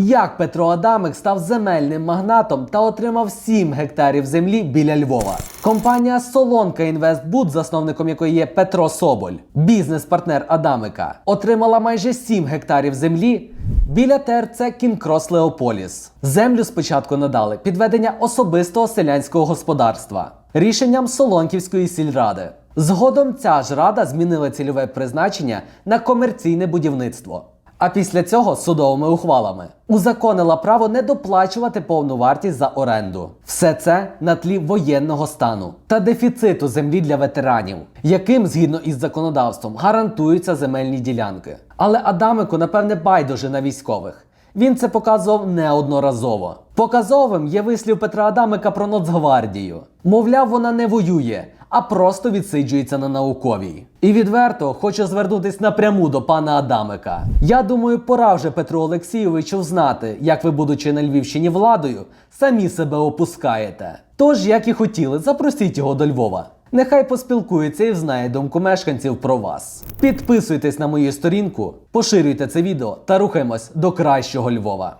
Як Петро Адамик став земельним магнатом та отримав 7 гектарів землі біля Львова. Компанія Солонка Інвестбуд, засновником якої є Петро Соболь, бізнес-партнер Адамика, отримала майже 7 гектарів землі біля ТРЦ Кінкрос Леополіс. Землю спочатку надали під ведення особистого селянського господарства рішенням Солонківської сільради. Згодом ця ж рада змінила цільове призначення на комерційне будівництво. А після цього судовими ухвалами узаконила право не доплачувати повну вартість за оренду. Все це на тлі воєнного стану та дефіциту землі для ветеранів, яким згідно із законодавством гарантуються земельні ділянки. Але Адамику, напевне, байдуже на військових. Він це показував неодноразово. Показовим є вислів Петра Адамика про Нацгвардію. Мовляв, вона не воює, а просто відсиджується на науковій. І відверто хочу звернутись напряму до пана Адамика. Я думаю, пора вже Петру Олексійовичу знати, як ви, будучи на Львівщині владою, самі себе опускаєте. Тож, як і хотіли, запросіть його до Львова. Нехай поспілкується і взнає думку мешканців про вас. Підписуйтесь на мою сторінку, поширюйте це відео та рухаємось до кращого Львова.